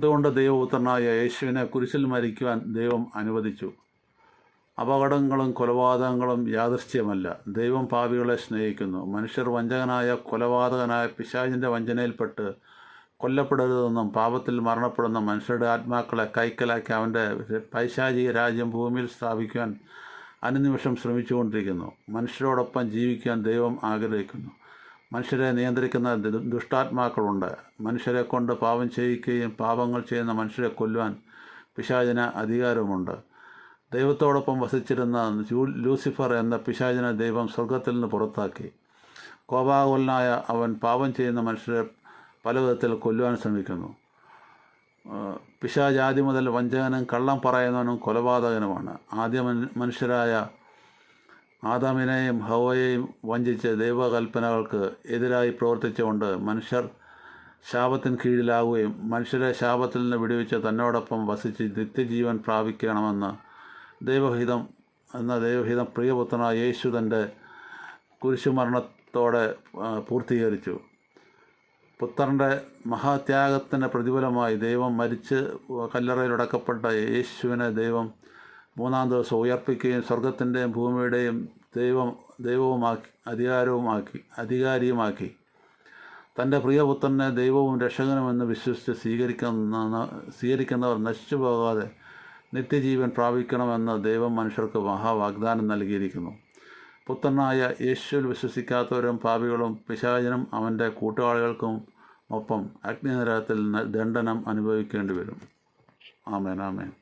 എന്തുകൊണ്ട് ദൈവപുത്രനായ യേശുവിനെ കുരിശിൽ മരിക്കുവാൻ ദൈവം അനുവദിച്ചു. അപകടങ്ങളും കൊലപാതകങ്ങളും യാദൃശ്യമല്ല ദൈവം പാപികളെ സ്നേഹിക്കുന്നു. മനുഷ്യർ വഞ്ചകനായ കൊലപാതകനായ പിശാചിന്റെ വഞ്ചനയിൽപ്പെട്ട് കൊല്ലപ്പെടരുതെന്നും പാപത്തിൽ മരണപ്പെടുന്ന മനുഷ്യരുടെ ആത്മാക്കളെ കൈക്കലാക്കി അവന്റെ പൈശാചിക രാജ്യം ഭൂമിയിൽ സ്ഥാപിക്കുവാൻ അനുനിമിഷം ശ്രമിച്ചുകൊണ്ടിരിക്കുന്നു. മനുഷ്യരോടൊപ്പം ജീവിക്കാൻ ദൈവം ആഗ്രഹിക്കുന്നു. മനുഷ്യരെ നിയന്ത്രിക്കുന്ന ദുഷ്ടാത്മാക്കളുണ്ട്. മനുഷ്യരെ കൊണ്ട് പാപം ചെയ്യിക്കുകയും പാപങ്ങൾ ചെയ്യുന്ന മനുഷ്യരെ കൊല്ലുവാൻ പിശാചിന് അധികാരമുണ്ട് ദൈവത്തോടൊപ്പം വസിച്ചിരുന്ന ലൂസിഫർ എന്ന പിശാചിനെ ദൈവം സ്വർഗത്തിൽ നിന്ന് പുറത്താക്കി. കോപാകുലനായ അവൻ പാപം ചെയ്യുന്ന മനുഷ്യരെ പല വിധത്തിൽ കൊല്ലുവാൻ ശ്രമിക്കുന്നു. പിശാജാതി മുതൽ വഞ്ചകനും കള്ളം പറയുന്നവനും കൊലപാതകനുമാണ്. ആദ്യ മനുഷ്യരായ ആദാമിനെയും ഹവയെയും വഞ്ചിച്ച് ദൈവകൽപ്പനകൾക്ക് എതിരായി പ്രവർത്തിച്ചുകൊണ്ട് മനുഷ്യർ ശാപത്തിന് കീഴിലാവുകയും മനുഷ്യരെ ശാപത്തിൽ നിന്ന് വിടുവിച്ച് തന്നോടൊപ്പം വസിച്ച് നിത്യജീവൻ പ്രാപിക്കണമെന്ന് ദൈവഹിതം എന്ന ദൈവഹിതം പ്രിയപുത്രനായ യേശു തന്റെ കുരിശുമരണത്തോടെ പൂർത്തീകരിച്ചു. പുത്രന്റെ മഹാത്യാഗത്തിന്റെ പ്രതിഫലമായി ദൈവം മരിച്ച് കല്ലറയിലടക്കപ്പെട്ട യേശുവിനെ ദൈവം മൂന്നാം ദിവസം ഉയർപ്പിക്കുകയും സ്വർഗത്തിന്റെയും ഭൂമിയുടെയും ദൈവം ദൈവവുമാക്കി അധികാരവുമാക്കി അധികാരിയുമാക്കി. തന്റെ പ്രിയപുത്രനെ ദൈവവും രക്ഷകനുമെന്ന് വിശ്വസിച്ച് സ്വീകരിക്കുന്ന സ്വീകരിക്കുന്നവർ നശിച്ചു പോകാതെ നിത്യജീവൻ പ്രാപിക്കണമെന്ന് ദൈവം മനുഷ്യർക്ക് മഹാവാഗ്ദാനം നൽകിയിരിക്കുന്നു. പുത്രനായ യേശുവിൽ വിശ്വസിക്കാത്തവരും പാപികളും പിശാചനും അവന്റെ കൂട്ടാളികൾക്കും ഒപ്പം അഗ്നിനരകത്തിൽ ദണ്ഡനം അനുഭവിക്കേണ്ടി വരും. ആമേൻ ആമേൻ.